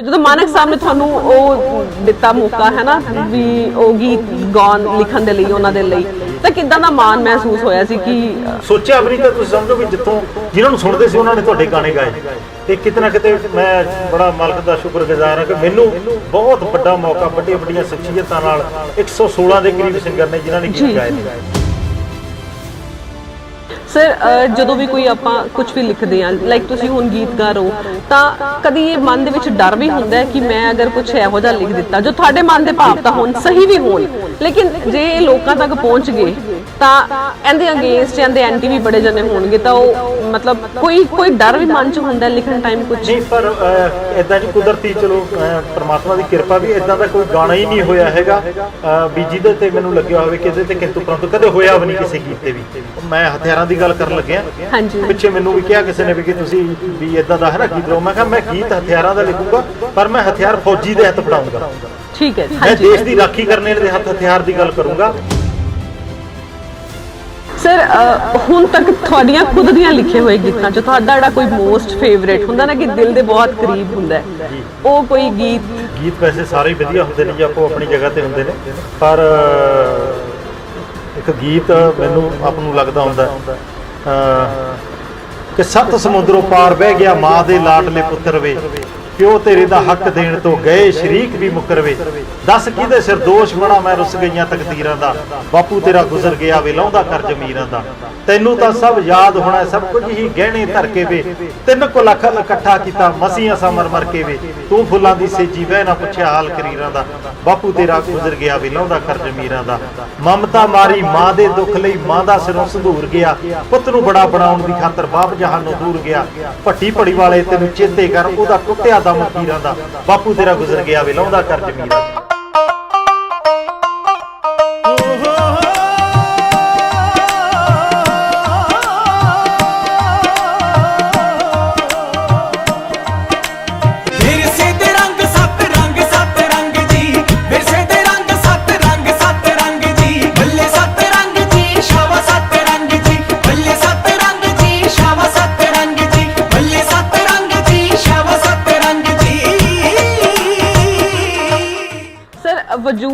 ਜਦੋਂ ਮਾਨਕ ਸਾਹਿਬ ਨੇ ਤੁਹਾਨੂੰ ਉਹ ਦਿੱਤਾ ਮੌਕਾ ਹੈ ਨਾ ਵੀ ਉਹ ਗੀਤ ਗਾਉਣ ਲਿਖਣ ਦੇ ਲਈ ਉਹਨਾਂ ਦੇ ਲਈ ਤਾਂ ਕਿਦਾਂ ਦਾ ਮਾਣ ਮਹਿਸੂਸ ਹੋਇਆ ਸੀ ਕਿ ਸੋਚਿਆ ਵੀ ਨਹੀਂ ਤਾਂ ਤੁਸੀਂ ਸਮਝੋ ਵੀ ਜਿੱਥੋਂ ਜਿਨ੍ਹਾਂ ਨੂੰ ਸੁਣਦੇ ਸੀ ਉਹਨਾਂ ਨੇ ਤੁਹਾਡੇ ਗਾਣੇ ਗਾਏ ਤੇ ਕਿਤੇ ਨਾ ਕਿਤੇ ਮੈਂ ਬੜਾ ਮਾਲਕ ਦਾ ਸ਼ੁਕਰਗੁਜ਼ਾਰ ਹਾਂ ਕਿ ਮੈਨੂੰ ਬਹੁਤ ਵੱਡਾ ਮੌਕਾ ਵੱਡੀਆਂ ਵੱਡੀਆਂ ਸ਼ਖਸੀਅਤਾਂ ਨਾਲ 116 ਦੇ ਕਰੀਬ ਸਿੰਗਰ ਨੇ ਜਿਨ੍ਹਾਂ ਨੇ ਗੀਤ ਗਾਏ। ਨੇ ਸਰ uh, ਜਦੋਂ ਵੀ ਕੋਈ ਆਪਾਂ ਕੁਝ ਵੀ ਲਿਖਦੇ ਆ ਲਾਈਕ ਤੁਸੀਂ ਹੁਣ ਗੀਤਕਾਰ ਹੋ, ਤਾਂ ਕਦੀ ਇਹ ਮਨ ਦੇ ਵਿੱਚ ਡਰ ਵੀ ਹੁੰਦਾ ਹੈ ਕਿ ਮੈਂ ਅਗਰ ਕੁਝ ਇਹੋ ਜਿਹਾ ਲਿਖ ਦਿੱਤਾ, ਜੋ ਤੁਹਾਡੇ ਮਨ ਦੇ ਭਾਵ ਤਾਂ ਹੋਣ, ਸਹੀ ਵੀ ਹੋਣ, ਲੇਕਿਨ ਜੇ ਇਹ ਲੋਕਾਂ ਤੱਕ ਪਹੁੰਚ ਗਏ, ਤਾਂ ਇਹਦੇ ਅਗੇਂਸਟ ਇਹਦੇ ਐਂਟੀ ਵੀ ਬੜੇ ਜਣੇ ਹੋਣਗੇ, ਤਾਂ ਉਹ ਮਤਲਬ ਕੋਈ ਕੋਈ ਡਰ ਵੀ ਮਨ 'ਚ ਹੁੰਦਾ ਲਿਖਣ ਟਾਈਮ ਕੁਝ ਨਹੀਂ ਪਰ ਇਦਾਂ ਜੀ ਕੁਦਰਤੀ ਚਲੋ ਅਹ, ਪ੍ਰਮਾਤਮਾ ਦੀ ਕਿਰਪਾ ਵੀ ਇਦਾਂ ਦਾ ਕੋਈ ਗਾਣਾ ਹੀ ਨਹੀਂ ਹੋਇਆ ਹੈਗਾ। ਅਹ, ਵੀ ਜਿਹਦੇ ਤੇ ਮੈਨੂੰ ਲੱਗਿਆ ਹੋਵੇ ਕਿ ਇਹਦੇ ਤੇ ਕਿੰਤੂ ਪਰੰਤੂ ਕਦੇ ਹੋਇਆ ਵੀ ਨਹੀਂ ਕਿਸੇ ਗੀਤ ਤੇ ਵੀ। ਮੈਂ ਹਥਿਆਰਾਂ ਦੀ ਗੱਲ ਕਰਨ ਲੱਗਿਆ। ਹਾਂਜੀ। ਪਿੱਛੇ ਮੈਨੂੰ ਵੀ ਕਿਹਾ ਕਿਸੇ ਨੇ ਵੀ ਕਿ ਤੁਸੀਂ ਵੀ ਇਦਾਂ ਦਾ ਹੈ ਨਾ ਗੀਤ ਲਓ ਮੈਂ ਕਿਹਾ ਮੈਂ ਗੀਤ ਹਥਿਆਰਾਂ ਦਾ ਲਿਖੂੰਗਾ ਪਰ ਮੈਂ ਹਥਿਆਰ ਫੌਜੀ ਦੇ ਹੱਥ ਫੜਾਉਂਗਾ। ਠੀਕ ਹੈ ਮੈਂ ਹਾਂਜੀ। ਦੇਸ਼ ਦੀ ਰਾਖੀ ਕਰਨ ਵਾਲੇ ਦੇ ਹੱਥ ਹਥਿਆਰ ਦੀ ਗੱਲ ਕਰੂੰਗਾ। ਸਰ ਹੁਣ ਤੱਕ ਤੁਹਾਡੀਆਂ ਖੁਦ ਦੀਆਂ ਲਿਖੇ ਹੋਏ ਗੀਤਾਂ ਚ ਤੁਹਾਡਾ ਜਿਹੜਾ ਕੋਈ ਮੋਸਟ ਫੇਵਰੇਟ ਹੁੰਦਾ ਨਾ ਕਿ ਦਿਲ ਦੇ ਬਹੁਤ ਕਰੀਬ ਹੁੰਦਾ ਉਹ ਕੋਈ ਗੀਤ? ਗੀਤ ਵੈਸੇ ਸਾਰੇ ਵਧੀਆ ਹੁੰਦੇ ਨੇ ਜੀ ਆਪੋ ਆਪਣੀ ਜਗ੍ਹਾ ਤੇ ਹੁੰਦੇ ਨੇ। ਪਰ ਇੱਕ ਗੀਤ ਮੈਨੂੰ ਆਪ ਨੂੰ ਲੱਗਦਾ ਹੁੰਦਾ ਕਿ ਸੱਤ ਸਮੁੰਦਰੋਂ ਪਾਰ ਬਹਿ ਗਿਆ ਮਾਂ ਦੇ ਲਾਡਲੇ ਪੁੱਤਰ ਵੇ। ਪਿਓ ਤੇਰੇ ਦਾ ਹੱਕ ਦੇਣ ਤੋਂ ਗਏ, ਸ਼ਰੀਕ ਵੀ ਮੁਕਰਵੇ। ਦੱਸ ਕਿਹਦੇ ਸਿਰ ਦੋਸ਼ ਬਣਾ ਮੈਂ ਰੁੱਸ ਗਈਆਂ ਤਕਦੀਰਾਂ ਦਾ? ਬਾਪੂ ਤੇਰਾ ਗੁਜ਼ਰ ਗਿਆ ਵੇ, ਲਾਉਂਦਾ ਕਰ ਜ਼ਮੀਰਾਂ ਦਾ। ਤੈਨੂੰ ਤਾਂ ਸਭ ਯਾਦ ਹੋਣਾ ਸਭ ਕੁਝ ਹੀ ਗਹਿਣੇ ਧਰ ਕੇ ਵੇ। ਤਿੰਨ ਕੁ ਲੱਖ ਇਕੱਠਾ ਕੀਤਾ ਮਸੀਆਂ ਸਮਰ ਮਰ ਕੇ ਵੇ। ਤੂੰ ਫੁੱਲਾਂ ਦੀ ਸੇਜੀ ਵਹਿ ਨਾ ਪੁੱਛਿਆ ਹਾਲ ਕਰੀਰਾਂ ਦਾ। ਬਾਪੂ ਤੇਰਾ ਗੁਜ਼ਰ ਗਿਆ ਵੇ, ਲਾਉਂਦਾ ਕਰ ਜ਼ਮੀਰਾਂ ਦਾ। ਮਮਤਾ ਮਾਰੀ ਮਾਂ ਦੇ ਦੁੱਖ ਲਈ, ਮਾਂ ਦਾ ਸਿਰੋਂ ਸੰਧੂਰ ਗਿਆ। ਪੁੱਤ ਨੂੰ ਬੜਾ ਬਣਾਉਣ ਦੀ ਖਾਤਰ ਬਾਪ ਜਹਾਨ ਦੂਰ ਗਿਆ। ਭੱਟੀ ਭੜੀ ਵਾਲੇ ਤੈਨੂੰ ਚੇਤੇ ਕਰ, ਉਹਦਾ ਟੁੱਟਿਆ ਦਮ ਪੀਰਾਂ ਦਾ। ਬਾਪੂ ਤੇਰਾ ਗੁਜ਼ਰ ਗਿਆ ਵੇ ਲਾਉਂਦਾ ਕਰ ਜ਼ਮੀਰਾਂ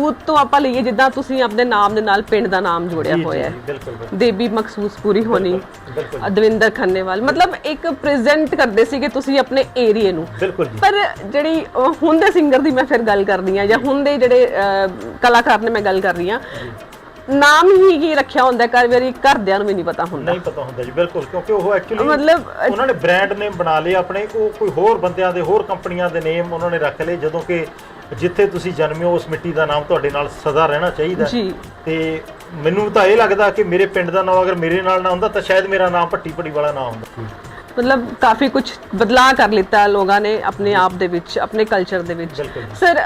ਵਜੂਦ ਤੋਂ ਆਪਾਂ ਲਈਏ ਜਿੱਦਾਂ ਤੁਸੀਂ ਆਪਣੇ ਨਾਮ ਦੇ ਨਾਲ ਪਿੰਡ ਦਾ ਨਾਮ ਜੋੜਿਆ ਹੋਇਆ ਹੈ। ਦੇਬੀ ਮਖਸੂਸ ਪੂਰੀ ਹੋਣੀ ਬਿਲਕੁਲ। ਦਵਿੰਦਰ ਖੰਨੇਵਾਲ। ਮਤਲਬ ਇੱਕ ਪ੍ਰੈਜ਼ੈਂਟ ਕਰਦੇ ਸੀਗੇ ਤੁਸੀਂ ਆਪਣੇ ਏਰੀਏ ਨੂੰ। ਪਰ ਜਿਹੜੀ ਹੁਣ ਦੇ ਸਿੰਗਰ ਦੀ ਮੈਂ ਫਿਰ ਗੱਲ ਕਰਦੀ ਆ ਜਾਂ ਹੁਣ ਦੇ ਜਿਹੜੇ ਕਲਾਕਾਰ ਨੇ ਮੈਂ ਗੱਲ ਕਰ ਰਹੀ ਆ ਨਾਮ ਹੀ ਕੀ ਰੱਖਿਆ ਹੁੰਦਾ ਕਈ ਵਾਰੀ ਘਰਦਿਆਂ ਨੂੰ ਵੀ ਨਹੀਂ ਪਤਾ ਹੁੰਦਾ। ਨਹੀਂ ਪਤਾ ਹੁੰਦਾ ਜੀ ਬਿਲਕੁਲ ਕਿਉਂਕਿ ਉਹ ਐਕਚੁਅਲੀ ਮਤਲਬ, ਉਹਨਾਂ ਨੇ ਬ੍ਰਾਂਡ ਨੇਮ ਬਣਾ ਲਏ ਆਪਣੇ ਉਹ ਕੋਈ ਹੋਰ ਬੰਦਿਆਂ ਦੇ ਹੋਰ ਕੰਪਨੀਆਂ ਦੇ ਨੇਮ ਉਹਨਾਂ ਨੇ ਰੱਖ ਲਏ ਜਦੋਂ ਕਿ ਜਿੱਥੇ ਤੁਸੀਂ ਜਨਮੇ ਹੋ ਉਸ ਮਿੱਟੀ ਦਾ ਨਾਮ ਤੁਹਾਡੇ ਨਾਲ ਸਦਾ ਰਹਿਣਾ ਚਾਹੀਦਾ ਹੈ। ਜੀ। ਤੇ ਮੈਨੂੰ ਤਾਂ ਇਹ ਲੱਗਦਾ ਕਿ ਮੇਰੇ ਪਿੰਡ ਦਾ ਨਾਮ ਅਗਰ ਮੇਰੇ ਨਾਲ ਨਾ ਹੁੰਦਾ ਤਾਂ ਸ਼ਾਇਦ ਮੇਰਾ ਨਾਮ ਭੱਟੀ ਭੜੀ ਵਾਲਾ ਨਾ ਹੁੰਦਾ ਮਤਲਬ ਕਾਫੀ ਕੁਝ ਬਦਲਾਅ ਕਰ ਲਿੱਤਾ ਹੈ ਲੋਕਾਂ ਨੇ ਆਪਣੇ ਆਪ ਦੇ ਵਿੱਚ ਆਪਣੇ ਕਲਚਰ ਦੇ ਵਿੱਚ ਬਿਲਕੁਲ। ਸਰ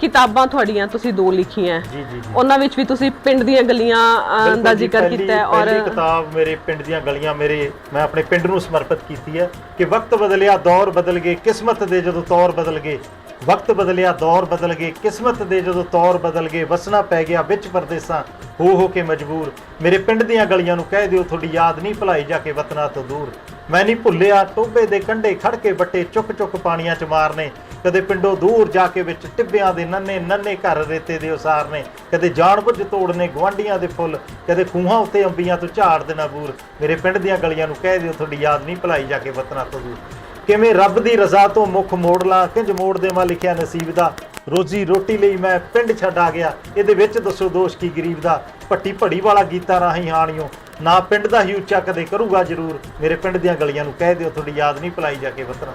ਕਿਤਾਬਾਂ ਤੁਹਾਡੀਆਂ ਤੁਸੀਂ ਦੋ ਲਿਖੀਆਂ ਜੀ, ਜੀ, ਜੀ। ਉਹਨਾਂ ਵਿੱਚ ਵੀ ਤੁਸੀਂ ਪਿੰਡ ਦੀਆਂ ਗਲੀਆਂ ਦਾ ਜੀ, ਜ਼ਿਕਰ ਪਹਿਲੀ- ਕੀਤਾ ਹੈ ਔਰ ਪਹਿਲੀ ਕਿਤਾਬ ਮੇਰੇ ਪਿੰਡ ਦੀਆਂ ਗਲੀਆਂ ਮੇਰੇ ਮੈਂ ਆਪਣੇ ਪਿੰਡ ਨੂੰ ਸਮਰਪਿਤ ਕੀਤੀ ਹੈ ਕਿ ਵਕਤ ਬਦਲਿਆ ਦੌਰ ਬਦਲ ਗਏ ਕਿਸਮਤ ਦੇ ਜਦੋਂ ਤੌਰ ਬਦਲ ਗਏ ਵਕਤ ਬਦਲਿਆ, ਦੌਰ ਬਦਲ ਗਏ, ਕਿਸਮਤ ਦੇ ਜਦੋਂ ਤੌਰ ਬਦਲ ਗਏ, ਵਸਣਾ ਪੈ ਗਿਆ, ਵਿੱਚ ਪਰਦੇਸਾਂ ਹੋ ਹੋ ਕੇ ਮਜਬੂਰ। ਮੇਰੇ ਪਿੰਡ ਦੀਆਂ ਗਲੀਆਂ ਨੂੰ ਕਹਿ ਦਿਓ, ਤੁਹਾਡੀ ਯਾਦ ਨਹੀਂ ਭੁਲਾਈ ਜਾ ਕੇ ਵਤਨਾਂ ਤੋਂ ਦੂਰ। ਮੈਂ ਨਹੀਂ ਭੁੱਲਿਆ ਟੋਬੇ ਦੇ ਕੰਢੇ ਖੜ ਕੇ ਬੱਟੇ ਚੁੱਕ ਚੁੱਕ ਪਾਣੀਆਂ ਚ ਮਾਰਨੇ। ਕਦੇ ਪਿੰਡੋਂ ਦੂਰ ਜਾ ਕੇ ਵਿੱਚ ਟਿੱਬਿਆਂ ਦੇ ਨੰਨੇ ਨੰਨੇ ਘਰ ਰੇਤੇ ਦੇ ਉਸਾਰ ਨੇ ਕਦੇ ਜਾਣਬੁੱਝ ਤੋੜਨੇ ਗਵਾਂਡੀਆਂ ਦੇ ਫੁੱਲ। ਕਦੇ ਖੂਹਾਂ ਉੱਤੇ ਅੰਬੀਆਂ ਤੋਂ ਝਾੜ ਦੇਣਾ ਬੂਰ। ਮੇਰੇ ਪਿੰਡ ਦੀਆਂ ਗਲੀਆਂ ਨੂੰ ਕਹਿ ਦਿਓ, ਤੁਹਾਡੀ ਯਾਦ ਨਹੀਂ ਭੁਲਾਈ ਜਾ ਕੇ ਵਤਨਾ ਤੋਂ ਦੂਰ। ਕਿਵੇਂ ਰੱਬ ਦੀ ਰਜ਼ਾ ਤੋਂ ਮੁਖ ਮੋੜ ਲਾਂ? ਕਿੰਜ ਮੋੜ ਦੇਵਾਂ ਲਿਖਿਆ ਨਸੀਬ ਦਾ? ਰੋਜੀ ਰੋਟੀ ਲਈ ਮੈਂ ਪਿੰਡ ਛੱਡ ਆ ਗਿਆ। ਇਹਦੇ ਵਿੱਚ ਦੱਸੋ ਦੋਸ਼ ਕੀ ਗਰੀਬ ਦਾ? ਪੱਟੀ ਭੜੀ ਵਾਲਾ ਗੀਤਾਂ ਰਾਹੀਂ ਹਾਣੀਓ। ਨਾ ਪਿੰਡ ਦਾ ਹੀ ਉੱਚਾ ਕਦੇ ਕਰੂਗਾ ਜ਼ਰੂਰ। ਮੇਰੇ ਪਿੰਡ ਦੀਆਂ ਗਲੀਆਂ ਨੂੰ ਕਹਿ ਦਿਓ, ਤੁਹਾਡੀ ਯਾਦ ਨਹੀਂ ਭੁਲਾਈ ਜਾ ਕੇ ਵਤਨਾਂ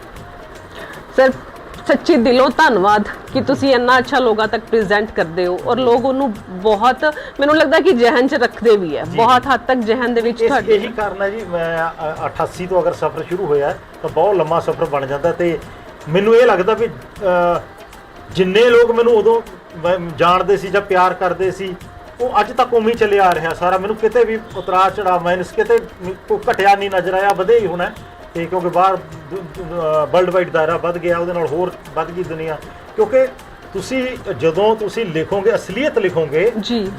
ਸਰ ਸੱਚੀ ਦਿਲੋਂ ਧੰਨਵਾਦ ਕਿ ਤੁਸੀਂ ਇੰਨਾ ਅੱਛਾ ਲੋਕਾਂ ਤੱਕ ਪ੍ਰੈਜ਼ੈਂਟ ਕਰਦੇ ਹੋ ਔਰ ਲੋਕ ਉਹਨੂੰ ਬਹੁਤ ਮੈਨੂੰ ਲੱਗਦਾ ਕਿ ਜਹਨ ਚ ਰੱਖਦੇ ਵੀ ਹੈ। ਬਹੁਤ ਹੱਦ ਤੱਕ ਜਹਨ ਦੇ ਵਿੱਚ ਤੁਹਾਡੇ ਇਹੀ ਕਾਰਨ ਹੈ ਜੀ ਮੈਂ ਅ, 88 ਤੋਂ ਅਗਰ ਸਫ਼ਰ ਸ਼ੁਰੂ ਹੋਇਆ ਤਾਂ ਬਹੁਤ ਲੰਮਾ ਸਫ਼ਰ ਬਣ ਜਾਂਦਾ ਤੇ ਮੈਨੂੰ ਇਹ ਲੱਗਦਾ ਵੀ ਜਿੰਨੇ ਲੋਕ ਮੈਨੂੰ ਉਦੋਂ ਜਾਣਦੇ ਸੀ ਜਾਂ ਪਿਆਰ ਕਰਦੇ ਸੀ ਉਹ ਅੱਜ ਤੱਕ ਉਵੇਂ ਹੀ ਚੱਲਿਆ ਆ ਰਿਹਾ ਸਾਰਾ ਮੈਨੂੰ ਕਿਤੇ ਵੀ ਉਤਰਾ ਚੜਾ ਮਾਈਨਸ ਕਿਤੇ ਕੋਈ ਘਟਿਆ ਨਹੀਂ ਨਜ਼ਰ ਆਇਆ ਵਧੇ ਹੀ ਹੋਣਾ ਤੇ ਕਿਉਂਕਿ ਬਾਹਰ ਵਰਲਡ ਵਾਈਡ ਦਾਇਰਾ ਵੱਧ ਗਿਆ ਉਹਦੇ ਨਾਲ ਹੋਰ ਵੱਧ ਗਈ ਦੁਨੀਆ ਕਿਉਂਕਿ ਤੁਸੀਂ ਜਦੋਂ ਤੁਸੀਂ ਲਿਖੋਗੇ ਅਸਲੀਅਤ ਲਿਖੋਗੇ।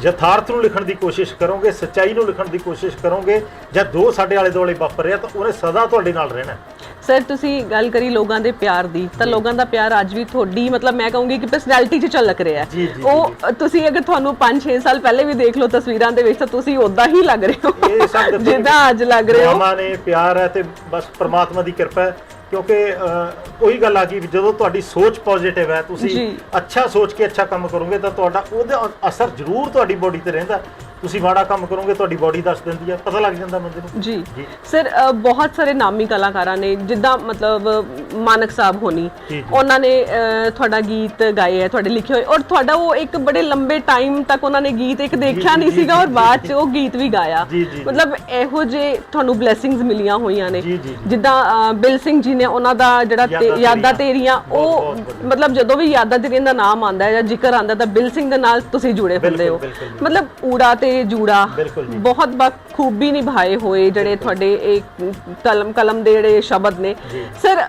ਯਥਾਰਥ ਨੂੰ ਲਿਖਣ ਦੀ ਕੋਸ਼ਿਸ਼ ਕਰੋਗੇ ਸੱਚਾਈ ਨੂੰ ਲਿਖਣ ਦੀ ਕੋਸ਼ਿਸ਼ ਕਰੋਗੇ ਜਾਂ ਦੋ ਸਾਡੇ ਆਲੇ ਦੁਆਲੇ ਵਾਪਰ ਰਿਹਾ ਤਾਂ ਉਹਨੇ ਸਦਾ ਤੁਹਾਡੇ ਨਾਲ ਰਹਿਣਾ। ਸਰ ਤੁਸੀਂ ਗੱਲ ਕਰੀ ਲੋਕਾਂ ਦੇ ਪਿਆਰ ਦੀ ਤਾਂ ਲੋਕਾਂ ਦਾ ਪਿਆਰ ਅੱਜ ਵੀ ਤੁਹਾਡੀ ਮਤਲਬ ਮੈਂ ਕਹੂੰਗੀ ਕਿ ਪਰਸਨੈਲਿਟੀ 'ਚ ਝਲਕ ਰਿਹਾ ਜੀ, ਉਹ ਤੁਸੀਂ ਅਗਰ ਤੁਹਾਨੂੰ 5-6 ਸਾਲ ਪਹਿਲੇ ਵੀ ਦੇਖ ਲਓ ਤਸਵੀਰਾਂ ਦੇ ਵਿੱਚ ਤਾਂ ਤੁਸੀਂ ਉਦਾਂ ਹੀ ਲੱਗ ਰਹੇ ਇਹ ਹੋ ਜਿੱਦਾਂ ਅੱਜ ਲੱਗ ਰਹੇ ਹੋ। ਨੇ ਪਿਆਰ ਹੈ ਤੇ ਬਸ ਪ੍ਰਮਾਤਮਾ ਦੀ ਕਿਰਪਾ ਹੈ ਕਿਉਂਕਿ ਅਹ, ਉਹੀ ਗੱਲ ਆ ਗਈ ਵੀ ਜਦੋਂ ਤੁਹਾਡੀ ਸੋਚ ਪੋਜ਼ਿਟਿਵ ਹੈ ਤੁਸੀਂ ਜੀ। ਅੱਛਾ ਸੋਚ ਕੇ ਅੱਛਾ ਕੰਮ ਕਰੋਗੇ ਤਾਂ ਤੁਹਾਡਾ ਉਹਦਾ ਅਸਰ ਜ਼ਰੂਰ ਤੁਹਾਡੀ ਬੋਡੀ ਤੇ ਰਹਿੰਦਾ। ਤੁਸੀਂ ਮਾੜਾ ਕੰਮ ਕਰੋਗੇ ਤੁਹਾਡੀ ਬੋਡੀ ਦੱਸ ਦਿੰਦੀ ਹੈ ਪਤਾ ਲੱਗ ਜਾਂਦਾ ਬੰਦੇ ਨੂੰ ਜੀ। ਸਰ ਬਹੁਤ ਸਾਰੇ ਨਾਮੀ ਕਲਾਕਾਰਾਂ ਨੇ ਜਿੱਦਾਂ ਮਤਲਬ ਮਾਨਕ ਸਾਹਿਬ ਹੋਣੀ। ਉਹਨਾਂ ਨੇ ਤੁਹਾਡਾ ਗੀਤ ਗਾਏ ਹੈ ਤੁਹਾਡੇ ਲਿਖੇ ਹੋਏ ਔਰ ਤੁਹਾਡਾ ਉਹ ਇੱਕ ਬੜੇ ਲੰਬੇ ਟਾਈਮ ਤੱਕ ਉਹਨਾਂ ਨੇ ਗੀਤ ਇੱਕ ਦੇਖਿਆ ਨਹੀਂ ਸੀਗਾ ਔਰ ਬਾਅਦ। 'ਚ ਉਹ ਗੀਤ ਵੀ ਗਾਇਆ। ਮਤਲਬ ਇਹੋ ਜੇ ਤੁਹਾਨੂੰ ਬਲੇਸਿੰਗਸ ਮਿਲੀਆਂ ਹੋਈਆਂ ਨੇ। ਜਿੱਦਾਂ ਬਿਲ ਸਿੰਘ ਜੀ ਨੇ ਉਹਨਾਂ ਦਾ ਜਿਹੜਾ ਯਾਦਾਂ ਤੇਰੀਆਂ, ਉਹ। ਮਤਲਬ ਜਦੋਂ ਵੀ ਯਾਦਾਂ ਤੇਰੀਆਂ ਦਾ ਨਾਮ ਆਉਂਦਾ ਹੈ ਜਾਂ ਜ਼ਿਕਰ ਆਉਂਦਾ ਤਾਂ ਬਿਲ ਸਿੰਘ ਦੇ ਨਾਲ ਤੁਸੀਂ ਜੁੜੇ ਹੁੰਦੇ ਹੋ। ਮਤਲਬ ਊੜਾ ਤੇ ਜੂੜਾ ਬਿਲਕੁਲ ਜੀ। ਬਹੁਤ ਬਖੂਬੀ ਨਿਭਾਏ ਹੋਏ ਜਿਹੜੇ ਤੁਹਾਡੇ ਇੱਕ ਕਲਮ ਕਲਮ ਦੇ ਜਿਹੜੇ ਸ਼ਬਦ ਨੇ। ਸਰ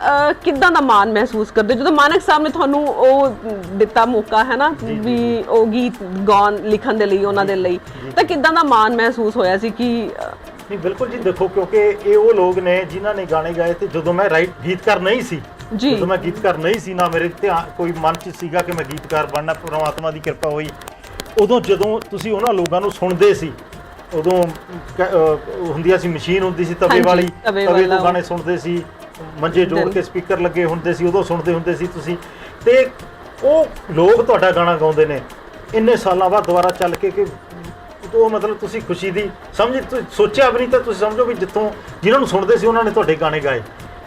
ਕਿੱਦਾਂ ਦਾ ਮਾਣ ਮਹਿਸੂਸ ਕਰਦੇ? ਜਦੋਂ ਮਾਨਕ ਸਾਹਿਬ ਨੇ ਤੁਹਾਨੂੰ ਉਹ ਦਿੱਤਾ ਮੌਕਾ ਹੈ ਨਾ ਵੀ ਉਹ ਗੀਤ ਗਾਉਣ ਲਿਖਣ ਦੇ ਲਈ ਉਹਨਾਂ ਦੇ ਲਈ ਤਾਂ ਕਿੱਦਾਂ ਦਾ ਮਾਣ ਮਹਿਸੂਸ ਹੋਇਆ ਸੀ ਕਿ ਨਹੀਂ ਬਿਲਕੁਲ ਜੀ ਦੇਖੋ ਕਿਉਂਕਿ ਇਹ ਉਹ ਲੋਕ ਨੇ ਜਿਨ੍ਹਾਂ ਨੇ ਗਾਣੇ ਗਾਏ ਤੇ ਜਦੋਂ ਮੈਂ ਰਾਈਟ ਗੀਤਕਾਰ ਨਹੀਂ ਸੀ। ਜਦੋਂ ਮੈਂ ਗੀਤਕਾਰ ਨਹੀਂ ਸੀ ਨਾ ਮੇਰੇ ਧਿਆਨ ਕੋਈ ਮਨ 'ਚ ਸੀਗਾ ਕਿ ਮੈਂ ਗੀਤਕਾਰ ਬਣਨਾ ਪ੍ਰਮਾਤਮਾ ਦੀ ਕਿਰਪਾ ਹੋਈ ਉਦੋਂ ਜਦੋਂ ਤੁਸੀਂ ਉਹਨਾਂ ਲੋਕਾਂ ਨੂੰ ਸੁਣਦੇ ਸੀ ਉਦੋਂ ਕ- ਅਹ ਹੁੰਦੀਆਂ ਸੀ ਮਸ਼ੀਨ ਹੁੰਦੀ ਸੀ ਤਵੇ ਹਾਂਜੀ, ਵਾਲੀ ਤਵੇ ਤਵੇ ਵਾਲਾ। ਤੋਂ ਗਾਣੇ ਸੁਣਦੇ ਸੀ ਮੰਜੇ ਜੋੜ। ਕੇ ਸਪੀਕਰ ਲੱਗੇ ਹੁੰਦੇ ਸੀ ਉਦੋਂ ਸੁਣਦੇ ਹੁੰਦੇ ਸੀ ਤੁਸੀਂ ਤੇ ਉਹ ਲੋਕ ਤੁਹਾਡਾ ਗਾਣਾ ਗਾਉਂਦੇ ਨੇ ਇੰਨੇ ਸਾਲਾਂ ਬਾਅਦ ਦੁਬਾਰਾ ਚੱਲ ਕੇ ਕਿ ਉਹ ਮਤਲਬ ਤੁਸੀਂ ਖੁਸ਼ੀ ਦੀ ਸਮਝ ਤੁਸੀਂ ਸੋਚਿਆ ਵੀ ਨਹੀਂ ਤਾਂ ਤੁਸੀਂ ਸਮਝੋ ਵੀ ਜਿੱਥੋਂ ਜਿਨ੍ਹਾਂ ਨੂੰ ਸੁਣਦੇ ਸੀ ਉਹਨਾਂ ਨੇ ਤੁਹਾਡੇ ਗਾਣੇ ਗਾਏ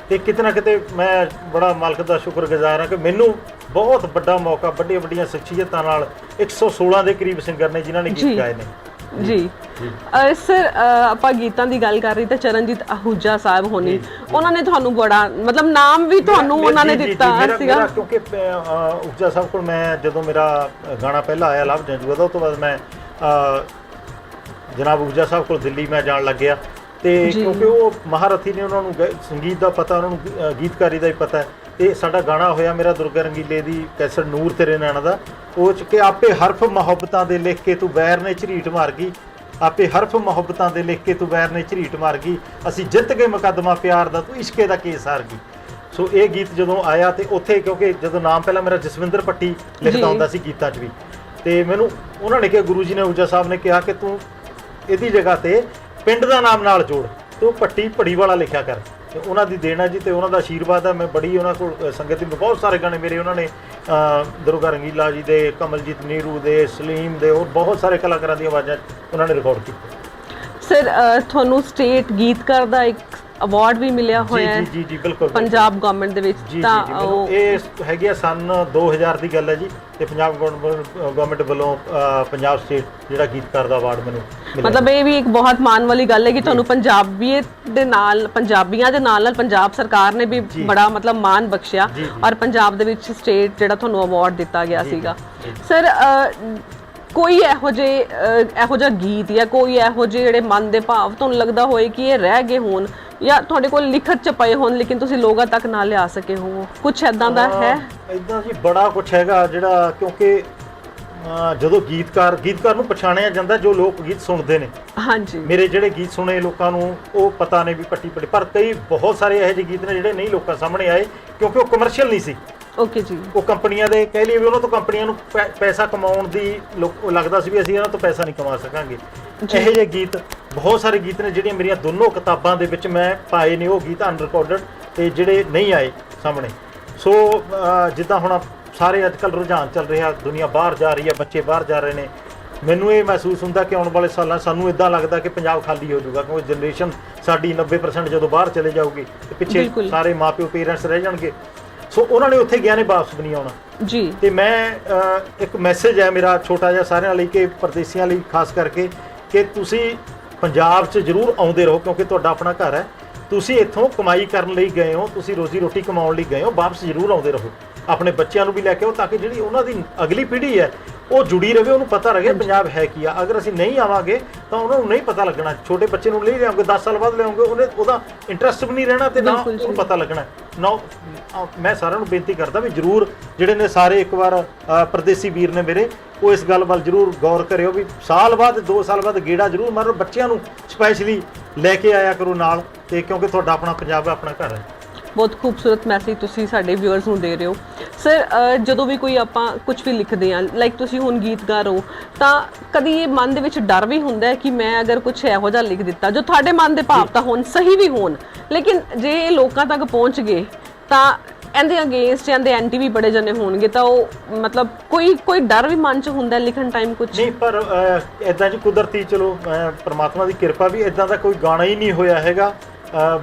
ਤੇ ਕਿਤੇ ਨਾ ਕਿਤੇ ਮੈਂ ਬੜਾ ਮਾਲਕ ਦਾ ਸ਼ੁਕਰਗੁਜ਼ਾਰ ਹਾਂ ਕਿ ਮੈਨੂੰ ਬਹੁਤ ਵੱਡਾ ਮੌਕਾ ਵੱਡੀਆਂ ਵੱਡੀਆਂ ਸ਼ਖਸੀਅਤਾਂ ਨਾਲ 116 ਦੇ ਕਰੀਬ ਸਿੰਗਰ ਨੇ ਜਿਨ੍ਹਾਂ ਨੇ। ਗੀਤ ਗਾਏ ਨੇ। ਜੀ। ਸਰ ਆਪਾਂ ਗੀਤਾਂ ਦੀ ਗੱਲ ਕਰ ਰਹੀ ਤਾਂ ਚਰਨਜੀਤ ਆਹੂਜਾ ਸਾਹਿਬ ਹੋਣੀ ਉਹਨਾਂ ਨੇ ਤੁਹਾਨੂੰ ਬੜਾ ਮਤਲਬ ਨਾਮ ਵੀ ਤੁਹਾਨੂੰ ਉਹਨਾਂ ਨੇ ਦਿੱਤਾ ਸੀਗਾ। ਕਿਉਂਕਿ ਅਹ, ਉਪਜਾ ਸਾਹਿਬ ਕੋਲ ਮੈਂ ਜਦੋਂ ਮੇਰਾ ਗਾਣਾ ਪਹਿਲਾ ਆਇਆ ਲਵ ਜੰਜੂ ਦਾ ਉਹ ਤੋਂ ਬਾਅਦ ਮੈਂ ਜਨਾਬ ਉਪਜਾ ਸਾਹਿਬ ਕੋਲ ਦਿੱਲੀ ਮੈਂ ਜਾਣ ਲੱਗਿਆ। ਤੇ। ਕਿਉਂਕਿ ਉਹ ਮਹਾਰਥੀ ਨੇ ਉਹਨਾਂ ਨੂੰ ਸੰਗੀਤ ਦਾ ਪਤਾ ਉਹਨਾਂ ਨੂੰ ਗੀਤਕਾਰੀ ਦਾ ਵੀ ਪਤਾ ਹੈ। ਤੇ ਸਾਡਾ ਗਾਣਾ ਹੋਇਆ ਮੇਰਾ ਦੁਰਗਾ ਰੰਗੀਲੇ ਦੀ ਕੈਸਟ ਨੂਰ ਤੇਰੇ ਨੈਣ ਦਾ। ਉਹ ਚ ਕਿ ਆਪੇ ਹਰਫ ਮੁਹੱਬਤਾਂ ਦੇ ਲਿਖ ਕੇ ਤੂੰ ਬੈਰ ਨੇ ਝਰੀਟ ਮਾਰ ਗਈ। ਆਪੇ ਹਰਫ ਮੁਹੱਬਤਾਂ ਦੇ ਲਿਖ ਕੇ ਤੂੰ ਬੈਰ ਨੇ ਝਰੀਟ ਮਾਰ ਗਈ। ਅਸੀਂ ਜਿੱਤ ਗਏ ਮੁਕੱਦਮਾ ਪਿਆਰ ਦਾ ਤੂੰ ਇਸ਼ਕੇ ਦਾ ਕੇਸ ਹਾਰ ਗਈ। ਸੋ ਇਹ ਗੀਤ ਜਦੋਂ ਆਇਆ ਤੇ ਉੱਥੇ ਕਿਉਂਕਿ ਜਦੋਂ ਨਾਮ ਪਹਿਲਾਂ ਮੇਰਾ ਜਸਵਿੰਦਰ ਪੱਟੀ। ਲਿਖਦਾ ਹੁੰਦਾ ਸੀ ਗੀਤਾਂ 'ਚ ਵੀ। ਤੇ ਮੈਨੂੰ ਉਹਨਾਂ ਨੇ ਕਿਹਾ ਗੁਰੂ ਜੀ ਨੇ ਊਜਾ ਸਾਹਿਬ ਨੇ ਕਿਹਾ ਕਿ ਤੂੰ ਇਹਦੀ ਜਗ੍ਹਾ ਤੇ ਪਿੰਡ ਦਾ ਨਾਮ ਨਾਲ ਜੋੜ ਤੂੰ ਪੱਟੀ ਭੜੀ ਵਾਲਾ ਲਿਖਿਆ ਕਰ ਤੇ ਉਹਨਾਂ ਦੀ ਦੇਣਾ ਜੀ ਤੇ ਉਹਨਾਂ ਦਾ ਆਸ਼ੀਰਵਾਦ ਹੈ ਮੈਂ ਬੜੀ ਉਹਨਾਂ ਕੋਲ ਸੰਗਤ ਦੀ ਬਹੁਤ ਸਾਰੇ ਗਾਣੇ ਮੇਰੇ ਉਹਨਾਂ ਨੇ ਅ, ਦੁਰਗਾ ਰੰਗੀਲਾ ਜੀ ਦੇ ਕਮਲਜੀਤ ਨੀਰੂ ਦੇ ਸਲੀਮ ਦੇ ਹੋਰ ਬਹੁਤ ਸਾਰੇ ਕਲਾਕਾਰਾਂ ਦੀਆਂ ਆਵਾਜ਼ਾਂ ਉਹਨਾਂ ਨੇ ਰਿਕਾਰਡ ਕੀਤੀਆਂ। ਸਰ ਤੁਹਾਨੂੰ ਸਟੇਟ ਗੀਤਕਾਰ ਦਾ ਇੱਕ ਅਵਾਰਡ ਵੀ ਮਿਲਿਆ ਹੋਇਆ ਹੈ ਜੀ ਜੀ ਜੀ ਬਿਲਕੁਲ ਪੰਜਾਬ ਗਵਰਨਮੈਂਟ ਦੇ ਵਿੱਚ ਤਾਂ ਉਹ ਇਹ ਹੈਗੀ ਆ ਸਨ 2000 ਦੀ ਗੱਲ ਹੈ ਜੀ ਤੇ ਪੰਜਾਬ ਗਵਰਨਮੈਂਟ ਵੱਲੋਂ ਪੰਜਾਬ ਸਟੇਟ ਜਿਹੜਾ ਗੀਤਕਾਰ ਦਾ ਅਵਾਰਡ ਮੈਨੂੰ ਮਿਲਿਆ ਮਤਲਬ ਇਹ ਵੀ ਇੱਕ ਬਹੁਤ ਮਾਣ ਵਾਲੀ ਗੱਲ ਹੈ ਕਿ ਤੁਹਾਨੂੰ ਪੰਜਾਬੀਅਤ ਦੇ ਨਾਲ ਪੰਜਾਬੀਆਂ ਦੇ ਨਾਲ ਨਾਲ ਪੰਜਾਬ ਸਰਕਾਰ ਨੇ ਵੀ। ਬੜਾ ਮਤਲਬ ਮਾਣ ਬਖਸ਼ਿਆ। ਔਰ ਪੰਜਾਬ ਦੇ ਵਿੱਚ ਸਟੇਟ ਜਿਹੜਾ ਤੁਹਾਨੂੰ ਅਵਾਰਡ ਦਿੱਤਾ ਗਿਆ ਸੀਗਾ। ਸਰ ਕੋਈ ਇਹੋ ਜਿਹੇ ਇਹੋ ਜਿਹਾ ਗੀਤ ਜਾਂ ਕੋਈ ਇਹੋ ਜਿਹੇ ਜਿਹੜੇ ਮਨ ਦੇ ਭਾਵ ਤੁਹਾਨੂੰ ਲੱਗਦਾ ਹੋਏ ਕਿ ਇਹ ਰਹਿ ਗਏ ਹੋਣ ਜਾਂ ਤੁਹਾਡੇ ਕੋਲ ਲਿਖਤ ਚ ਪਏ ਹੋਣ ਲੇਕਿਨ ਤੁਸੀਂ ਲੋਕਾਂ ਤੱਕ ਨਾ ਲਿਆ ਸਕੇ ਹੋ ਕੁਝ ਐਦਾਂ ਦਾ ਹੈ? ਇਦਾਂ ਜੀ ਬੜਾ ਕੁਝ ਹੈਗਾ ਜਿਹੜਾ ਕਿਉਂਕਿ ਜਦੋਂ ਗੀਤਕਾਰ ਗੀਤਕਾਰ ਨੂੰ ਪਛਾਣਿਆ ਜਾਂਦਾ ਜੋ ਲੋਕ ਗੀਤ ਸੁਣਦੇ ਨੇ। ਹਾਂਜੀ। ਮੇਰੇ ਜਿਹੜੇ ਗੀਤ ਸੁਣੇ ਲੋਕਾਂ ਨੂੰ ਉਹ ਪਤਾ ਨੇ ਵੀ ਪੱਟੀ ਪੱਟੀ ਪਰ ਕਈ ਬਹੁਤ ਸਾਰੇ ਇਹੋ ਜਿਹੇ ਗੀਤ ਨੇ ਜਿਹੜੇ ਨਹੀਂ ਲੋਕਾਂ ਸਾਹਮਣੇ ਆਏ ਕਿਉਂਕਿ ਉਹ ਕਮਰਸ਼ੀਅਲ ਨਹੀਂ ਸੀ। ਓਕੇ ਜੀ। ਉਹ ਕੰਪਨੀਆਂ ਦੇ ਕਹਿ ਲਈਏ ਵੀ ਉਹਨਾਂ ਤੋਂ ਕੰਪਨੀਆਂ ਨੂੰ ਪੈ- ਪੈਸਾ ਕਮਾਉਣ ਦੀ ਲੋਕ- ਲੱਗਦਾ ਸੀ ਵੀ ਅਸੀਂ ਇਹਨਾਂ ਤੋਂ ਪੈਸਾ ਨਹੀਂ ਕਮਾ ਸਕਾਂਗੇ। ਇਹੋ ਜਿਹੇ ਗੀਤ ਬਹੁਤ ਸਾਰੇ ਗੀਤ ਨੇ ਜਿਹੜੀਆਂ ਮੇਰੀਆਂ ਦੋਨੋਂ ਕਿਤਾਬਾਂ ਦੇ ਵਿੱਚ ਮੈਂ ਪਾਏ ਨੇ ਉਹ ਗੀਤ ਅਨਰਿਕਾਰਡਡ ਤੇ ਜਿਹੜੇ ਨਹੀਂ ਆਏ ਸਾਹਮਣੇ। ਸੋ ਅਹ, ਜਿੱਦਾਂ ਹੁਣ ਸਾਰੇ ਅੱਜ ਕੱਲ੍ਹ ਰੁਝਾਨ ਚੱਲ ਰਿਹਾ ਦੁਨੀਆ ਬਾਹਰ ਜਾ ਰਹੀ ਹੈ ਬੱਚੇ ਬਾਹਰ ਜਾ ਰਹੇ ਨੇ। ਮੈਨੂੰ ਇਹ ਮਹਿਸੂਸ ਹੁੰਦਾ ਕਿ ਆਉਣ ਵਾਲੇ ਸਾਲਾਂ 'ਚ ਸਾਨੂੰ ਇਦਾਂ ਲੱਗਦਾ ਕਿ ਪੰਜਾਬ ਖਾਲੀ ਹੋ ਜਾਊਗਾ ਕਿਉਂਕਿ ਜਨਰੇਸ਼ਨ ਸਾਡੀ 90% ਜਦੋਂ ਬਾਹਰ ਚਲੇ ਜਾਊਗੀ ਤੇ ਪਿੱਛੇ ਬਿਲਕੁਲ। ਸਾਰੇ ਮਾਪਿਓ ਪੇਰੈਂਟਸ ਰਹਿ ਜਾਣਗੇ। ਸੋ ਉਹਨਾਂ ਨੇ ਉੱਥੇ ਗਿਆ ਨੇ ਵਾਪਸ ਵੀ ਨਹੀਂ ਆਉਣਾ। ਜੀ। ਤੇ ਮੈਂ ਅ, ਇੱਕ ਮੈਸੇਜ ਹੈ ਮੇਰਾ ਛੋਟਾ ਜਿਹਾ ਸਾਰਿਆਂ ਲਈ ਕਿ ਪਰਦੇਸੀਆਂ ਲਈ ਖਾਸ ਕਰਕੇ ਕਿ ਤੁਸੀਂ ਪੰਜਾਬ 'ਚ ਜ਼ਰੂਰ ਆਉਂਦੇ ਰਹੋ ਕਿਉਂਕਿ ਤੁਹਾਡਾ ਆਪਣਾ ਘਰ ਹੈ। ਤੁਸੀਂ ਇੱਥੋਂ ਕਮਾਈ ਕਰਨ ਲਈ ਗਏ ਹੋ ਤੁਸੀਂ ਰੋਜ਼ੀ ਰੋਟੀ ਕਮਾਉਣ ਲਈ ਗਏ ਹੋ ਵਾਪਸ ਜ਼ਰੂਰ ਆਉਂਦੇ ਰਹੋ। ਆਪਣੇ ਬੱਚਿਆਂ ਨੂੰ ਵੀ ਲੈ ਕੇ ਆਓ ਤਾਂ ਕਿ ਜਿਹੜੀ ਉਹਨਾਂ ਦੀ ਅਗਲੀ ਪੀੜ੍ਹੀ ਹੈ ਉਹ ਜੁੜੀ ਰਵੇ ਉਹਨੂੰ ਪਤਾ ਰਹੇ ਪੰਜਾਬ ਹੈ ਕੀ ਆ। ਅਗਰ ਅਸੀਂ ਨਹੀਂ ਆਵਾਂਗੇ ਤਾਂ ਉਹਨਾਂ ਨੂੰ ਨਹੀਂ ਪਤਾ ਲੱਗਣਾ। ਛੋਟੇ ਬੱਚੇ ਨੂੰ ਨਹੀਂ ਲਿਆਉਂਗੇ 10 ਸਾਲ ਬਾਅਦ ਲਿਆਉਂਗੇ ਉਹਨੇ ਉਹਦਾ ਇੰਟਰਸਟ ਵੀ ਨਹੀਂ ਰਹਿਣਾ ਤੇ ਨਾ ਉਹਨੂੰ। ਪਤਾ ਲੱਗਣਾ। ਨਾ ਮੈਂ ਸਾਰਿਆਂ ਨੂੰ ਬੇਨਤੀ ਕਰਦਾ ਵੀ ਜਰੂਰ ਜਿਹੜੇ ਨੇ ਸਾਰੇ ਇੱਕ ਵਾਰ ਪਰਦੇਸੀ ਵੀਰ ਨੇ ਮੇਰੇ ਉਹ ਇਸ ਗੱਲ ਵੱਲ ਜਰੂਰ ਗੌਰ ਕਰਿਓ ਵੀ ਸਾਲ ਬਾਅਦ 2 ਸਾਲ ਬਾਅਦ ਗੇੜਾ ਜਰੂਰ ਮਾਰੋ ਬੱਚਿਆਂ ਨੂੰ ਸਪੈਸ਼ਲੀ ਲੈ ਕੇ ਆਇਆ ਕਰੋ ਨਾਲ ਤੇ ਕਿਉਂਕਿ ਤੁਹਾਡਾ ਆਪਣਾ ਪੰਜਾਬ ਹੈ ਆਪਣਾ ਘਰ ਹੈ। ਬਹੁਤ ਖੂਬਸੂਰਤ ਮੈਸੇਜ ਤੁਸੀਂ ਸਾਡੇ ਵਿਊਅਰਸ ਨੂੰ ਦੇ ਰਹੇ ਹੋ। ਸਰ ਜਦੋਂ ਵੀ ਕੋਈ ਆਪਾਂ ਕੁਝ ਵੀ ਲਿਖਦੇ ਆ ਲਾਈਕ ਤੁਸੀਂ ਹੁਣ ਗੀਤਕਾਰ ਹੋ ਤਾਂ ਕਦੀ ਇਹ ਮਨ ਦੇ ਵਿੱਚ ਡਰ ਵੀ ਹੁੰਦਾ ਹੈ ਕਿ ਮੈਂ ਅਗਰ ਕੁਝ ਇਹੋ ਜਿਹਾ ਲਿਖ ਦਿੱਤਾ ਜੋ ਤੁਹਾਡੇ ਮਨ ਦੇ ਭਾਵ ਤਾਂ ਹੋਣ ਸਹੀ ਵੀ ਹੋਣ ਲੇਕਿਨ ਜੇ ਇਹ ਲੋਕਾਂ ਤੱਕ ਪਹੁੰਚ ਗਏ ਤਾਂ ਇਹਦੇ ਅਗੇਂਸਟ ਜਾਂ ਦੇ ਐਂਟੀ ਵੀ ਬੜੇ ਜਣੇ ਹੋਣਗੇ ਤਾਂ ਉਹ ਮਤਲਬ ਕੋਈ ਕੋਈ ਡਰ ਵੀ ਮਨ 'ਚ ਹੁੰਦਾ ਲਿਖਣ ਟਾਈਮ ਕੁਝ ਨਹੀਂ ਪਰ ਇਦਾਂ ਜੀ ਕੁਦਰਤੀ ਚਲੋ ਅਹ, ਪ੍ਰਮਾਤਮਾ ਦੀ ਕਿਰਪਾ ਵੀ ਇਦਾਂ ਦਾ ਕੋਈ ਗਾਣਾ ਹੀ ਨਹੀਂ ਹੋਇਆ ਹੈਗਾ।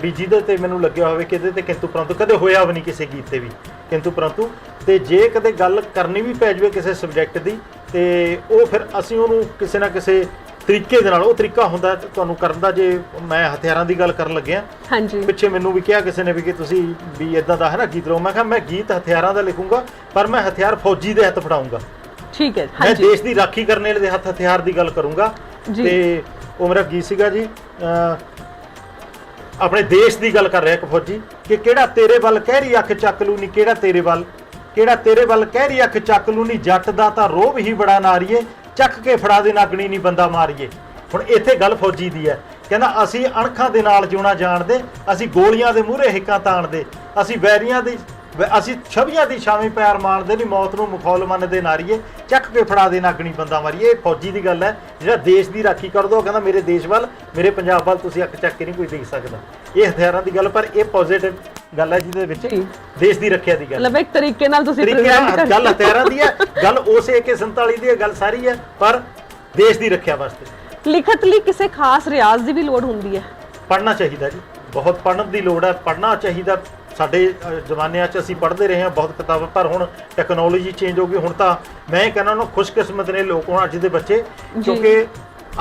ਵੀ ਜਿਹਦੇ ਤੇ ਮੈਨੂੰ ਲੱਗਿਆ ਹੋਵੇ ਕਿ ਇਹਦੇ ਤੇ ਕਿੰਤੂ ਪਰੰਤੂ ਕਦੇ ਹੋਇਆ ਵੀ ਨਹੀਂ ਕਿਸੇ ਗੀਤ ਤੇ ਵੀ ਕਿੰਤੂ ਪਰੰਤੂ। ਤੇ ਜੇ ਕਦੇ ਗੱਲ ਕਰਨੀ ਵੀ ਪੈ ਜਾਵੇ ਕਿਸੇ ਸਬਜੈਕਟ ਦੀ ਤੇ ਉਹ ਫਿਰ ਅਸੀਂ ਉਹਨੂੰ ਕਿਸੇ ਨਾ ਕਿਸੇ ਤਰੀਕੇ ਦੇ ਨਾਲ ਉਹ ਤਰੀਕਾ ਹੁੰਦਾ ਤੁਹਾਨੂੰ ਕਰਨ ਦਾ ਜੇ ਮੈਂ ਹਥਿਆਰਾਂ ਦੀ ਗੱਲ ਕਰਨ ਲੱਗਿਆ। ਹਾਂਜੀ। ਪਿੱਛੇ ਮੈਨੂੰ ਵੀ ਕਿਹਾ ਕਿਸੇ ਨੇ ਵੀ ਕਿ ਤੁਸੀਂ ਵੀ ਇਦਾਂ ਦਾ ਹੈ ਨਾ ਗੀਤ ਲਓ ਮੈਂ ਕਿਹਾ ਮੈਂ ਗੀਤ ਹਥਿਆਰਾਂ ਦਾ ਲਿਖੂੰਗਾ ਪਰ ਮੈਂ ਹਥਿਆਰ ਫੌਜੀ ਦੇ ਹੱਥ ਫੜਾਉਂਗਾ। ਠੀਕ ਹੈ ਮੈਂ ਹਾਂਜੀ। ਦੇਸ਼ ਦੀ ਰਾਖੀ ਕਰਨ ਵਾਲੇ ਦੇ ਹੱਥ ਹਥਿਆਰ ਦੀ ਗੱਲ ਕਰੂੰਗਾ। ਤੇ ਉਹ ਮੇਰਾ ਗੀਤ ਸੀਗਾ ਜੀ ਆਪਣੇ ਦੇਸ਼ ਦੀ ਗੱਲ ਕਰ ਰਿਹਾ ਇੱਕ ਫੌਜੀ, ਕਿ ਕਿਹੜਾ ਤੇਰੇ ਵੱਲ ਕਹਿ ਰਹੀ ਅੱਖ ਚੱਕ ਲੂ ਨਹੀਂ ਕਿਹੜਾ ਤੇਰੇ ਵੱਲ, ਕਿਹੜਾ ਤੇਰੇ ਵੱਲ ਕਹਿ ਰਹੀ ਅੱਖ ਚੱਕ ਲੂ ਨਹੀਂ ਜੱਟ ਦਾ ਤਾਂ ਰੋਬ ਹੀ ਬੜਾ ਨਾਰੀਏ, ਚੱਕ ਕੇ ਫੜਾ ਦੇ ਨਾਗਣੀ ਨਹੀਂ ਬੰਦਾ ਮਾਰੀਏ। ਹੁਣ ਇੱਥੇ ਗੱਲ ਫੌਜੀ ਦੀ ਹੈ। ਕਹਿੰਦਾ, ਅਸੀਂ ਅਣਖਾਂ ਦੇ ਨਾਲ ਜਿਉਣਾ ਜਾਣਦੇ, ਅਸੀਂ ਗੋਲੀਆਂ ਦੇ ਮੂਹਰੇ ਹਿੱਕਾਂ ਤਾਣਦੇ, ਅਸੀਂ ਵੈਰੀਆਂ ਦੀ ਅਸੀਂ ਛਵੀਆਂ ਦੀ ਛਾਵੇਂ ਪਿਆਰ ਮਾਣਦੇ ਨਹੀਂ ਮੌਤ ਨੂੰ ਮਖੌਲ ਮੰਨਦੇ ਨਾਰੀਏ। ਚੱਕ ਕੇ ਫੜਾ ਦੇ ਨਾਗਣੀ ਬੰਦਾ ਮਾਰੀਏ ਇਹ ਫੌਜੀ ਦੀ ਗੱਲ ਹੈ। ਜਿਹੜਾ ਦੇਸ਼ ਦੀ ਰਾਖੀ ਕਰਦਾ ਉਹ ਕਹਿੰਦਾ ਮੇਰੇ ਦੇਸ਼ ਵੱਲ ਮੇਰੇ ਪੰਜਾਬ ਵੱਲ ਤੁਸੀਂ ਅੱਖ ਚੱਕ ਕੇ ਨਹੀਂ ਕੋਈ ਦੇਖ ਸਕਦਾ। ਇਹ ਹਥਿਆਰਾਂ ਦੀ ਗੱਲ ਪਰ ਇਹ ਪੋਜ਼ਿਟਿਵ ਗੱਲ ਹੈ ਜਿਹਦੇ ਵਿੱਚ। ਦੇਸ਼ ਦੀ ਰੱਖਿਆ ਦੀ ਗੱਲ ਮਤਲਬ ਇੱਕ ਤਰੀਕੇ ਨਾਲ ਤੁਸੀਂ ਕਰ ਗੱਲ ਹਥਿਆਰਾਂ ਦੀ ਹੈ। ਗੱਲ ਉਸ AK47 ਦੀ ਹੈ ਗੱਲ ਸਾਰੀ ਹੈ ਪਰ ਦੇਸ਼ ਦੀ ਰੱਖਿਆ ਵਾਸਤੇ। ਲਿਖਤ ਲਈ ਕਿਸੇ ਖਾਸ ਰਿਆਜ਼ ਦੀ ਵੀ ਲੋੜ ਹੁੰਦੀ ਹੈ। ਪੜ੍ਹਨਾ ਚਾਹੀਦਾ ਜੀ। ਬਹੁਤ ਪੜ੍ਹਨ ਦੀ ਲੋੜ ਹੈ ਪੜ੍ਹਨਾ ਚਾਹੀਦਾ। ਸਾਡੇ ਜ਼ਮਾਨਿਆਂ 'ਚ ਅਸੀਂ ਪੜ੍ਹਦੇ ਰਹੇ ਹਾਂ ਬਹੁਤ ਕਿਤਾਬਾਂ ਪਰ ਹੁਣ ਟੈਕਨੋਲੋਜੀ ਚੇਂਜ ਹੋ ਗਈ ਹੁਣ ਤਾਂ ਮੈਂ ਕਹਿੰਦਾ ਉਹਨਾਂ ਖੁਸ਼ਕਿਸਮਤ ਨੇ ਲੋਕ ਹੁਣ ਅੱਜ ਦੇ ਬੱਚੇ ਕਿਉਂਕਿ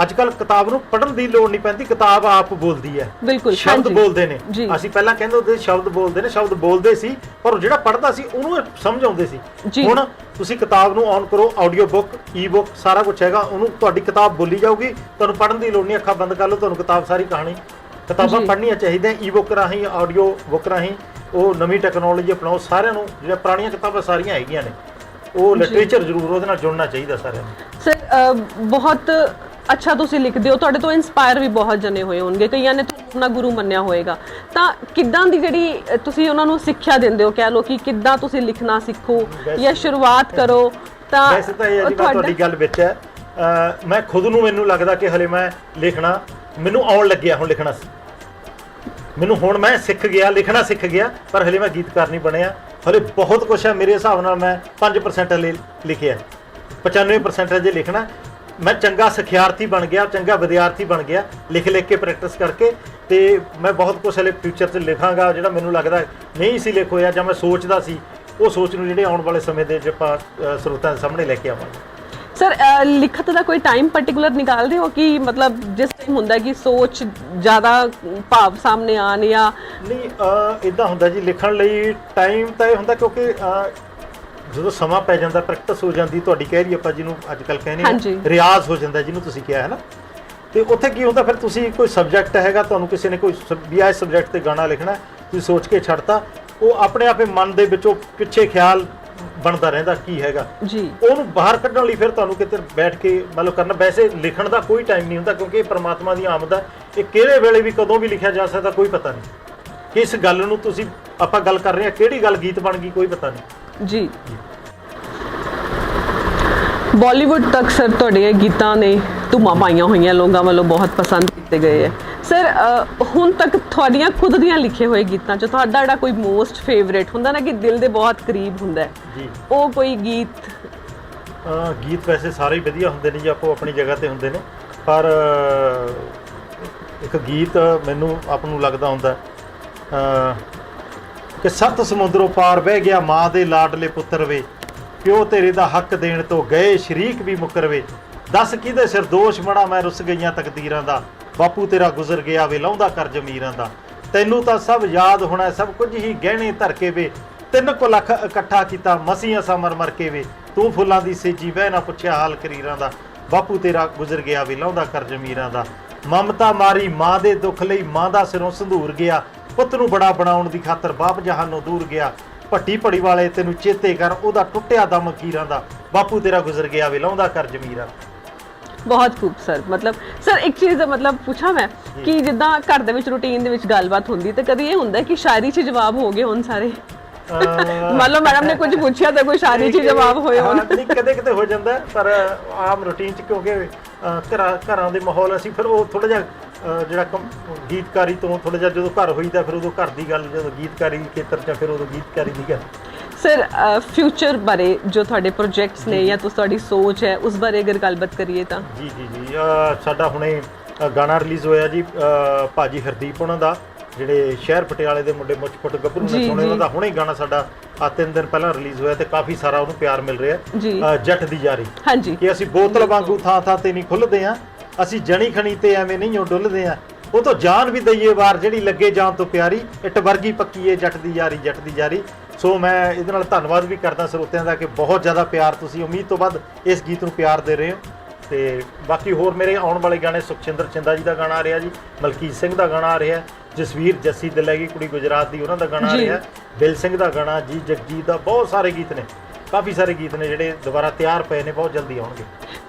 ਅੱਜ ਕੱਲ ਕਿਤਾਬ ਨੂੰ ਪੜ੍ਹਨ ਦੀ ਲੋੜ ਨਹੀਂ ਪੈਂਦੀ ਕਿਤਾਬ ਆਪ ਬੋਲਦੀ ਹੈ ਬਿਲਕੁਲ ਸ਼ਬਦ। ਬੋਲਦੇ ਨੇ। ਅਸੀਂ ਪਹਿਲਾਂ ਕਹਿੰਦੇ ਹੁੰਦੇ ਸ਼ਬਦ ਬੋਲਦੇ ਨੇ ਸ਼ਬਦ ਬੋਲਦੇ ਸੀ ਪਰ ਜਿਹੜਾ ਪੜ੍ਹਦਾ ਸੀ ਉਹਨੂੰ ਸਮਝ ਆਉਂਦੇ ਸੀ। ਹੁਣ ਤੁਸੀਂ ਕਿਤਾਬ ਨੂੰ ਔਨ ਕਰੋ ਆਡੀਓ ਬੁੱਕ ਈ ਬੁੱਕ ਸਾਰਾ ਕੁਝ ਹੈਗਾ ਉਹਨੂੰ ਤੁਹਾਡੀ ਕਿਤਾਬ ਬੋਲੀ ਜਾਊਗੀ ਤੁਹਾਨੂੰ ਪੜ੍ਹਨ ਦੀ ਲੋੜ ਨਹੀਂ ਅੱਖਾਂ ਬੰਦ ਕਰ ਲਓ ਤੁਹਾਨੂੰ ਕਿਤਾਬ ਸਾਰੀ ਕਹਾਣੀ ਕਿਤਾਬਾਂ। ਪੜ੍ਹਨੀਆਂ ਚਾਹੀਦੀਆਂ ਈ ਬੁੱਕ ਰਾਹੀਂ ਆਡੀਓ ਬੁੱਕ ਰਾਹੀਂ ਉਹ ਨਵੀਂ ਟੈਕਨੋਲੋਜੀ ਅਪਣਾਓ ਸਾਰਿਆਂ ਨੂੰ ਜਿਹੜਾ ਪੁਰਾਣੀਆਂ ਕਿਤਾਬਾਂ ਸਾਰੀਆਂ ਹੈਗੀਆਂ ਨੇ ਉਹ ਲਿਟਰੇਚਰ ਜ਼ਰੂਰ ਉਹਦੇ ਨਾਲ ਜੁੜਨਾ ਚਾਹੀਦਾ ਸਾਰਿਆਂ ਨੂੰ। ਸਰ ਬਹੁਤ ਅੱਛਾ ਤੁਸੀਂ ਲਿਖਦੇ ਹੋ ਤੁਹਾਡੇ ਤੋਂ ਇਨਸਪਾਇਰ ਵੀ ਬਹੁਤ ਜਣੇ ਹੋਏ ਹੋਣਗੇ ਕਈਆਂ ਨੇ ਤੁਹਾਨੂੰ ਆਪਣਾ ਗੁਰੂ ਮੰਨਿਆ ਹੋਏਗਾ। ਤਾਂ ਕਿੱਦਾਂ ਦੀ ਜਿਹੜੀ ਤੁਸੀਂ ਉਹਨਾਂ ਨੂੰ ਸਿੱਖਿਆ ਦਿੰਦੇ ਹੋ ਕਹਿ ਲਓ ਕਿ ਕਿੱਦਾਂ ਤੁਸੀਂ ਲਿਖਣਾ ਸਿੱਖੋ ਜਾਂ ਸ਼ੁਰੂਆਤ ਕਰੋ ਤਾਂ ਵੈਸੇ ਇਹ ਤੁਹਾਡਾ- ਗੱਲ ਵਿੱਚ ਹੈ। ਮੈਂ ਖੁਦ ਨੂੰ ਮੈਨੂੰ ਲੱਗਦਾ ਕਿ ਹਲੇ ਮੈਂ ਲਿਖਣਾ ਮੈਨੂੰ ਆਉਣ ਲੱਗਿਆ ਹੁਣ ਲਿਖਣਾ। ਮੈਨੂੰ ਹੁਣ ਮੈਂ ਸਿੱਖ ਗਿਆ, ਲਿਖਣਾ ਸਿੱਖ ਗਿਆ, ਪਰ ਹਲੇ ਮੈਂ ਗੀਤਕਾਰ ਨਹੀਂ ਬਣਿਆ। ਹਲੇ ਬਹੁਤ ਕੁਝ ਹੈ, ਮੇਰੇ ਹਿਸਾਬ ਨਾਲ ਮੈਂ 5% ਹਲੇ ਲਿਖਿਆ 95% ਅਜੇ ਲਿਖਣਾ। ਮੈਂ ਚੰਗਾ ਸਿਖਿਆਰਥੀ ਬਣ ਗਿਆ, ਚੰਗਾ ਵਿਦਿਆਰਥੀ ਬਣ ਗਿਆ ਲਿਖ ਲਿਖ ਕੇ ਪ੍ਰੈਕਟਿਸ ਕਰਕੇ ਤੇ ਮੈਂ ਬਹੁਤ ਕੁਝ ਹਲੇ ਫਿਊਚਰ 'ਚ ਲਿਖਾਂਗਾ, ਜਿਹੜਾ ਮੈਨੂੰ ਲੱਗਦਾ ਨਹੀਂ ਸੀ ਲਿਖ ਹੋਇਆ ਜਾਂ ਮੈਂ ਸੋਚਦਾ ਸੀ, ਉਹ ਸੋਚ ਨੂੰ ਜਿਹੜੇ ਆਉਣ ਵਾਲੇ ਸਮੇਂ ਦੇ ਆਪਾਂ ਸਰੋਤਾਂ ਦੇ ਸਾਹਮਣੇ ਲੈ ਕੇ ਆਵਾਂਗੇ। ਸਰ ਲਿਖਤ ਦਾ ਕੋਈ ਟਾਈਮ ਪਾਰਟਿਕੂਲਰ ਨਿਕਾਲਦੇ ਹੋ ਕਿ ਮਤਲਬ ਜਿਸ ਹੁੰਦਾ ਕਿ ਸੋਚ ਜ਼ਿਆਦਾ ਭਾਵ ਸਾਹਮਣੇ ਆਣ ਜਾਂ ਨਹੀਂ ਇਦਾਂ ਹੁੰਦਾ ਜੀ ਲਿਖਣ ਲਈ ਟਾਈਮ ਤਾਂ ਇਹ ਹੁੰਦਾ ਕਿਉਂਕਿ ਜਦੋਂ ਸਮਾਂ ਪੈ ਜਾਂਦਾ ਪ੍ਰੈਕਟਿਸ ਹੋ ਜਾਂਦੀ ਤੁਹਾਡੀ ਕਹਿ ਰਹੀ ਆਪਾਂ ਜਿਹਨੂੰ ਅੱਜ ਕੱਲ ਕਹਿੰਦੇ। ਆ ਰਿਆਜ਼ ਹੋ ਜਾਂਦਾ ਜਿਹਨੂੰ ਤੁਸੀਂ ਕਿਹਾ ਹੈ ਨਾ ਤੇ ਉੱਥੇ ਕੀ ਹੁੰਦਾ ਫਿਰ ਤੁਸੀਂ ਕੋਈ ਸਬਜੈਕਟ ਹੈਗਾ ਤੁਹਾਨੂੰ ਕਿਸੇ ਨੇ ਕੋਈ ਵੀ ਇਸ ਸਬਜੈਕਟ ਤੇ ਗਾਣਾ ਲਿਖਣਾ ਤੁਸੀਂ ਸੋਚ ਕੇ ਛੱਡਤਾ ਉਹ ਆਪਣੇ ਆਪੇ ਮਨ ਦੇ ਵਿੱਚੋਂ ਪਿੱਛੇ ਖਿਆਲ ਬਣਦਾ ਰਹਿੰਦਾ ਕੀ ਹੈਗਾ? ਜੀ। ਉਹਨੂੰ ਬਾਹਰ ਕੱਢਣ ਲਈ ਫਿਰ ਤੁਹਾਨੂੰ ਕਿਤੇ ਬੈਠ ਕੇ ਮਤਲਬ ਕਰਨਾ ਵੈਸੇ ਲਿਖਣ ਦਾ ਕੋਈ ਟਾਈਮ ਨਹੀਂ ਹੁੰਦਾ ਕਿਉਂਕਿ ਇਹ ਪ੍ਰਮਾਤਮਾ ਦੀ ਆਮਦ ਹੈ ਇਹ ਕਿਹੜੇ ਵੇਲੇ ਵੀ ਕਦੋਂ ਵੀ ਲਿਖਿਆ ਜਾ ਸਕਦਾ ਕੋਈ ਪਤਾ ਨਹੀਂ। ਕਿਸ ਗੱਲ ਨੂੰ ਤੁਸੀਂ ਆਪਾਂ ਗੱਲ ਕਰ ਰਹੇ ਹਾਂ ਕਿਹੜੀ ਗੱਲ ਗੀਤ ਬਣ ਗਈ ਕੋਈ ਪਤਾ ਨਹੀਂ। ਜੀ। ਬਾਲੀਵੁੱਡ ਤੱਕ ਸਰ ਤੁਹਾਡੇ ਗੀਤਾਂ ਨੇ ਧੁਮਾ ਪਾਈਆਂ ਹੋਈਆਂ ਲੋਕਾਂ ਵੱਲੋਂ ਬਹੁਤ ਪਸੰਦ ਕੀਤੇ ਗਏ ਹੈ। ਸਰ ਹੁਣ ਤੱਕ ਤੁਹਾਡੀਆਂ ਖੁਦ ਦੀਆਂ ਲਿਖੇ ਹੋਏ ਗੀਤਾਂ ਚ ਤੁਹਾਡਾ ਜਿਹੜਾ ਕੋਈ ਮੋਸਟ ਫੇਵਰੇਟ ਹੁੰਦਾ ਨਾ ਕਿ ਦਿਲ ਦੇ ਬਹੁਤ ਕਰੀਬ ਹੁੰਦਾ ਹੈ। ਜੀ। ਉਹ ਕੋਈ ਗੀਤ? ਗੀਤ ਵੈਸੇ ਸਾਰੇ ਹੀ ਵਧੀਆ ਹੁੰਦੇ ਨੇ ਜੀ ਆਪੋ ਆਪਣੀ ਜਗ੍ਹਾ ਤੇ ਹੁੰਦੇ ਨੇ। ਪਰ ਇੱਕ ਗੀਤ ਮੈਨੂੰ ਆਪ ਨੂੰ ਲੱਗਦਾ ਹੁੰਦਾ ਕਿ ਸੱਤ ਸਮੁੰਦਰੋਂ ਪਾਰ ਬਹਿ ਗਿਆ ਮਾਂ ਦੇ ਲਾਡਲੇ ਪੁੱਤਰ ਵੇ। ਪਿਓ ਤੇਰੇ ਦਾ ਹੱਕ ਦੇਣ ਤੋਂ ਗਏ ਸ਼ਰੀਕ ਵੀ ਮੁਕਰਵੇ ਦੱਸ ਕਿਹਦੇ ਸਿਰ ਦੋਸ਼ ਮਣਾ ਮੈਂ ਰੁੱਸ ਗਈਆਂ ਤਕਦੀਰਾਂ ਦਾ। ਬਾਪੂ ਤੇਰਾ ਗੁਜ਼ਰ ਗਿਆ ਵੇ, ਲਾਉਂਦਾ ਕਰ ਜ਼ਮੀਰਾਂ ਦਾ। ਤੈਨੂੰ ਤਾਂ ਸਭ ਯਾਦ ਹੋਣਾ, ਸਭ ਕੁਝ ਹੀ ਗਹਿਣੇ ਧਰ ਕੇ ਵੇ। ਤਿੰਨ ਕੁ ਲੱਖ ਇਕੱਠਾ ਕੀਤਾ ਮਸੀਆਂ ਅਸਾਂ ਮਰ ਕੇ ਵੇ। ਤੂੰ ਫੁੱਲਾਂ ਦੀ ਸੇਜੀ ਬਹਿ ਨਾ ਪੁੱਛਿਆ ਹਾਲ ਕਰੀਰਾਂ ਦਾ। ਬਾਪੂ ਤੇਰਾ ਗੁਜ਼ਰ ਗਿਆ ਵੇ, ਲਾਉਂਦਾ ਕਰ ਜ਼ਮੀਰਾਂ ਦਾ। ਮਮਤਾ ਮਾਰੀ ਮਾਂ ਦੇ ਦੁੱਖ ਲਈ, ਮਾਂ ਦਾ ਸਿਰੋਂ ਸੰਧੂਰ ਗਿਆ। ਪੁੱਤ ਨੂੰ ਬੜਾ ਬਣਾਉਣ ਦੀ ਖਾਤਰ ਬਾਪ ਜਹਾਨੋਂ ਦੂਰ ਗਿਆ। ਭੱਟੀ ਭੜੀ ਵਾਲੇ ਤੈਨੂੰ ਚੇਤੇ ਕਰ, ਉਹਦਾ ਟੁੱਟਿਆ ਦਮ ਕੀਰਾਂ ਦਾ। ਬਾਪੂ ਤੇਰਾ ਗੁਜ਼ਰ ਗਿਆ ਵੇ, ਲਾਉਂਦਾ ਕਰ ਜ਼ਮੀਰਾਂ ਬਹੁਤ ਖੂਬ ਸਰ। ਮਤਲਬ ਸਰ ਇੱਕ ਚੀਜ਼ ਮਤਲਬ ਪੁੱਛਾਂ ਮੈਂ ਕਿ ਜਿੱਦਾਂ ਘਰ ਦੇ ਵਿੱਚ ਰੂਟੀਨ ਦੇ ਵਿੱਚ ਗੱਲਬਾਤ ਹੁੰਦੀ ਤੇ ਕਦੀ ਇਹ ਹੁੰਦਾ ਕਿ ਸ਼ਾਇਰੀ 'ਚ ਜਵਾਬ ਹੋ ਗਏ ਹੋਣ ਸਾਰੇ? ਮੰਨ ਲਓ ਮੈਡਮ ਨੇ ਕੁਝ ਪੁੱਛਿਆ ਤਾਂ ਕੋਈ ਸ਼ਾਇਰੀ 'ਚ ਜਵਾਬ ਹੋਏ ਹੋਣ। ਨਹੀਂ ਕਦੇ ਕਦੇ ਹੋ ਜਾਂਦਾ ਪਰ ਆਮ ਰੁਟੀਨ ਚ ਕਿਉਂਕਿ ਘਰਾਂ ਘਰਾਂ ਦੇ ਮਾਹੌਲ ਅਸੀਂ ਫਿਰ ਉਹ ਥੋੜਾ ਜਿਹਾ ਜਿਹੜਾ ਗੀਤਕਾਰੀ ਤੋਂ ਥੋੜਾ ਜਿਹਾ ਜਦੋਂ ਘਰ ਹੋਈਦਾ ਫਿਰ ਉਦੋਂ ਘਰ ਦੀ ਗੱਲ ਜਦੋਂ ਗੀਤਕਾਰੀ ਖੇਤਰ ਚ ਫਿਰ ਉਦੋਂ ਗੀਤਕਾਰੀ ਦੀ ਗੱਲ। ਸਰ ਫਿਊਚਰ ਬਾਰੇ ਜੋ ਤੁਹਾਡੇ ਪ੍ਰੋਜੈਕਟਸ ਨੇ ਜਾਂ ਤੁਸੀਂ ਤੁਹਾਡੀ ਸੋਚ ਹੈ ਉਸ ਬਾਰੇ ਅਗਰ ਗੱਲਬਾਤ ਕਰੀਏ ਤਾਂ। ਜੀ ਜੀ ਜੀ ਸਾਡਾ ਹੁਣੇ ਗਾਣਾ ਰਿਲੀਜ਼ ਹੋਇਆ ਜੀ ਭਾਜੀ ਹਰਦੀਪ ਉਹਨਾਂ ਦਾ ਜਿਹੜੇ ਸ਼ਹਿਰ ਪਟਿਆਲੇ ਦੇ ਮੁੰਡੇ ਮੁੱਛਪਟ ਗੱਭਰੂ ਨੇ ਸੁਣੇ। ਉਹਨਾਂ ਦਾ ਹੁਣੇ ਗਾਣਾ ਸਾਡਾ ਆ ਤਿੰਨ ਦਿਨ ਪਹਿਲਾਂ ਰਿਲੀਜ਼ ਹੋਇਆ ਤੇ ਕਾਫੀ ਸਾਰਾ ਉਹਨੂੰ ਪਿਆਰ ਮਿਲ ਰਿਹਾ। ਜੱਟ ਦੀ ਯਾਰੀ। ਹਾਂਜੀ। ਕਿ ਅਸੀਂ ਬੋਤਲ ਵਾਂਗੂ ਥਾਂ ਥਾਂ ਤੇ ਨਹੀਂ ਖੁੱਲਦੇ ਆ ਅਸੀਂ ਜਣੀ ਖਣੀ ਤੇ ਐਵੇਂ ਨਹੀਂ ਓ ਡੁੱਲਦੇ ਆ। ਉਹ ਤੋਂ ਜਾਨ ਵੀ ਦਈਏ ਵਾਰ ਜਿਹੜੀ ਲੱਗੇ ਜਾਨ ਤੋਂ ਪਿਆਰੀ ਇੱਟ ਵਰਗੀ ਪੱਕੀ ਏ ਜੱਟ ਦੀ ਯਾਰੀ ਜੱਟ ਦੀ ਯਾਰੀ। ਸੋ ਮੈਂ ਇਹਦੇ ਨਾਲ ਧੰਨਵਾਦ ਵੀ ਕਰਦਾ ਸਰੋਤਿਆਂ ਦਾ ਕਿ ਬਹੁਤ ਜ਼ਿਆਦਾ ਪਿਆਰ ਤੁਸੀਂ ਉਮੀਦ ਤੋਂ ਵੱਧ ਇਸ ਗੀਤ ਨੂੰ ਪਿਆਰ ਦੇ ਰਹੇ ਹੋ ਤੇ ਬਾਕੀ ਹੋਰ ਮੇਰੇ ਆਉਣ ਵਾਲੇ ਗਾਣੇ ਸੁਖਚਿੰਦਰ ਚਿੰਦਾ ਜੀ ਦਾ ਗਾਣਾ ਆ ਰਿਹਾ ਜੀ ਮਲਕੀਤ ਸਿੰਘ ਦਾ ਗਾਣਾ ਆ ਰਿਹਾ ਜਸਵੀਰ ਜੱਸੀ ਦਿਲੈਗੀ ਕੁੜੀ ਗੁਜਰਾਤ ਦੀ ਉਹਨਾਂ ਦਾ ਗਾਣਾ ਆ। ਰਿਹਾ ਬਿਲ ਸਿੰਘ ਦਾ ਗਾਣਾ ਜੀ ਜਗਜੀਤ ਦਾ ਬਹੁਤ ਸਾਰੇ ਗੀਤ ਨੇ ਕਾਫੀ ਸਾਰੇ ਗੀਤ ਨੇ ਜਿਹੜੇ ਦੁਬਾਰਾ ਤਿਆਰ ਪਏ ਨੇ ਬਹੁਤ ਜਲਦੀ ਆਉਣਗੇ।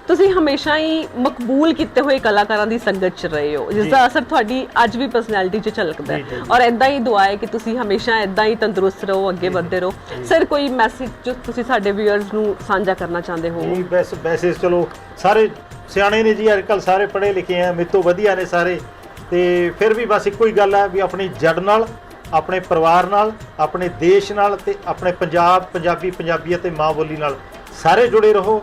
ਤੁਸੀਂ ਹਮੇਸ਼ਾ ਹੀ ਮਕਬੂਲ ਕੀਤੇ ਹੋਏ ਕਲਾਕਾਰਾਂ ਦੀ ਸੰਗਤ 'ਚ ਰਹੇ ਹੋ ਜਿਸ ਦਾ ਅਸਰ ਤੁਹਾਡੀ ਅੱਜ ਵੀ ਪਰਸਨੈਲਿਟੀ 'ਚ ਝਲਕਦਾ ਹੈ। ਔਰ ਐਦਾਂ ਹੀ ਦੁਆ ਹੈ ਕਿ ਤੁਸੀਂ ਹਮੇਸ਼ਾ ਐਦਾਂ ਹੀ ਤੰਦਰੁਸਤ ਰਹੋ ਅੱਗੇ ਵਧਦੇ ਰਹੋ। ਸਰ ਕੋਈ ਮੈਸੇਜ ਜੋ ਤੁਸੀਂ ਸਾਡੇ ਵਿਊਅਰਸ ਨੂੰ ਸਾਂਝਾ ਕਰਨਾ ਚਾਹੁੰਦੇ ਹੋ? ਜੀ ਵੈਸੇ ਵੈਸੇ ਚਲੋ ਸਾਰੇ ਸਿਆਣੇ ਨੇ ਜੀ ਅੱਜਕੱਲ ਸਾਰੇ ਪੜ੍ਹੇ ਲਿਖੇ ਆ ਮੇਰੇ ਤੋਂ ਵਧੀਆ ਨੇ ਸਾਰੇ। ਤੇ ਫਿਰ ਵੀ ਬਸ ਇੱਕੋ ਹੀ ਗੱਲ ਹੈ ਵੀ ਆਪਣੀ ਜੜ ਨਾਲ ਆਪਣੇ ਪਰਿਵਾਰ ਨਾਲ, ਆਪਣੇ ਦੇਸ਼ ਨਾਲ ਤੇ ਆਪਣੇ ਪੰਜਾਬ, ਪੰਜਾਬੀ ਪੰਜਾਬੀ ਅਤੇ ਮਾਂ ਬੋਲੀ ਨਾਲ। ਸਾਰੇ ਜੁੜੇ ਰਹੋ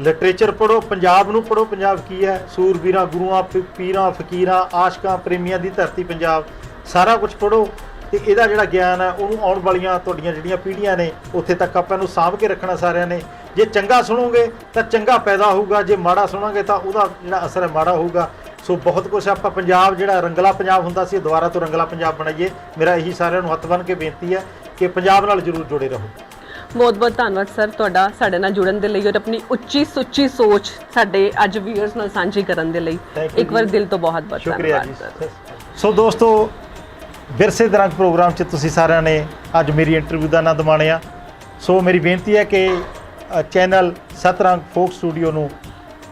ਲਿਟਰੇਚਰ ਪੜੋ ਪੰਜਾਬ ਨੂੰ ਪੜੋ ਪੰਜਾਬ ਕੀ ਹੈ? ਸੂਰਬੀਰਾਂ, ਗੁਰੂਆਂ ਪੀਰਾਂ, ਫਕੀਰਾਂ, ਆਸ਼ਕਾਂ, ਪ੍ਰੇਮੀਆਂ ਦੀ ਧਰਤੀ ਪੰਜਾਬ। ਸਾਰਾ ਕੁਝ ਪੜੋ ਤੇ ਇਹਦਾ ਜਿਹੜਾ ਗਿਆਨ ਹੈ, ਉਹਨੂੰ ਆਉਣ ਵਾਲੀਆਂ ਤੁਹਾਡੀਆਂ ਜਿਹੜੀਆਂ ਪੀੜ੍ਹੀਆਂ ਨੇ, ਉੱਥੇ ਤੱਕ ਆਪਾਂ ਨੂੰ ਸਾਂਭ ਕੇ ਰੱਖਣਾ ਸਾਰਿਆਂ ਨੇ। ਜੇ ਚੰਗਾ ਸੁਣੋਗੇ ਤਾਂ ਚੰਗਾ ਪੈਦਾ ਹੋਊਗਾ, ਜੇ ਮਾੜਾ ਸੁਣਾਂਗੇ ਤਾਂ ਉਹਦਾ ਜਿਹੜਾ ਅਸਰ ਹੈ ਮਾੜਾ ਹੋਊਗਾ। ਸੋ ਬਹੁਤ ਕੁਝ ਆਪਾਂ ਪੰਜਾਬ ਜਿਹੜਾ ਰੰਗਲਾ ਪੰਜਾਬ ਹੁੰਦਾ ਸੀ ਦੁਬਾਰਾ ਤੋਂ ਰੰਗਲਾ ਪੰਜਾਬ ਬਣਾਈਏ। ਮੇਰਾ ਇਹੀ ਸਾਰਿਆਂ ਨੂੰ ਹੱਥ ਬੰਨ੍ਹ ਕੇ ਬੇਨਤੀ ਹੈ ਕਿ ਪੰਜਾਬ ਨਾਲ ਜ਼ਰੂਰ ਜੁੜੇ ਰਹੋ। ਬਹੁਤ ਬਹੁਤ ਧੰਨਵਾਦ ਸਰ ਤੁਹਾਡਾ ਸਾਡੇ ਨਾਲ ਜੁੜਨ ਦੇ ਲਈ ਔਰ ਆਪਣੀ ਉੱਚੀ ਸੁੱਚੀ ਸੋਚ ਸਾਡੇ ਅੱਜ ਵਿਊਅਰਸ ਨਾਲ ਸਾਂਝੀ ਕਰਨ ਦੇ ਲਈ। ਇੱਕ ਵਾਰ। ਦਿਲ ਤੋਂ ਬਹੁਤ ਬਹੁਤ ਸ਼ੁਕਰੀਆ ਜੀ। ਸੋ ਦੋਸਤੋ ਵਿਰਸੇ ਦਰੰਗ ਪ੍ਰੋਗਰਾਮ 'ਚ ਤੁਸੀਂ ਸਾਰਿਆਂ ਨੇ ਅੱਜ ਮੇਰੀ ਇੰਟਰਵਿਊ ਦਾ ਆਨੰਦ ਮਾਣਿਆ। ਸੋ ਮੇਰੀ ਬੇਨਤੀ ਹੈ ਕਿ ਚੈਨਲ ਸਤਰੰਗ ਫੋਕ ਸਟੂਡੀਓ ਨੂੰ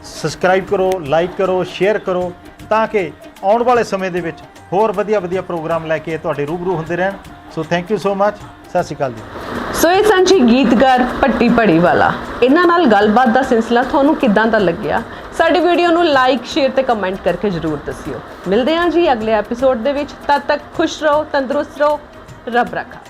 ਸਬਸਕ੍ਰਾਈਬ ਕਰੋ ਲਾਈਕ ਕਰੋ ਸ਼ੇਅਰ ਕਰੋ ਤਾਂ ਕਿ ਆਉਣ ਵਾਲੇ ਸਮੇਂ ਦੇ ਵਿੱਚ ਹੋਰ ਵਧੀਆ ਵਧੀਆ ਪ੍ਰੋਗਰਾਮ ਲੈ ਕੇ ਤੁਹਾਡੇ ਰੂਬਰੂ ਹੁੰਦੇ ਰਹਿਣ। ਸੋ ਥੈਂਕ ਯੂ ਸੋ ਮੱਚ ਸਤਿ ਸ਼੍ਰੀ ਅਕਾਲ ਜੀ। ਸੋ ਇਹ ਸਾਂਝੀ ਗੀਤਕਾਰ ਪੱਟੀ ਪੜੀ ਵਾਲਾ। ਇਹਨਾਂ ਨਾਲ ਗੱਲਬਾਤ ਦਾ ਸਿਲਸਿਲਾ ਤੁਹਾਨੂੰ ਕਿੱਦਾਂ ਦਾ ਲੱਗਿਆ? ਸਾਡੀ ਵੀਡੀਓ ਨੂੰ ਲਾਈਕ ਸ਼ੇਅਰ ਤੇ ਕਮੈਂਟ ਕਰਕੇ ਜਰੂਰ ਦੱਸਿਓ। ਮਿਲਦੇ ਹਾਂ ਜੀ ਅਗਲੇ ਐਪੀਸੋਡ ਦੇ ਵਿੱਚ। ਤਦ ਤੱਕ ਖੁਸ਼ ਰਹੋ, ਤੰਦਰੁਸਤ ਰਹੋ। ਰੱਬ ਰੱਖਾ।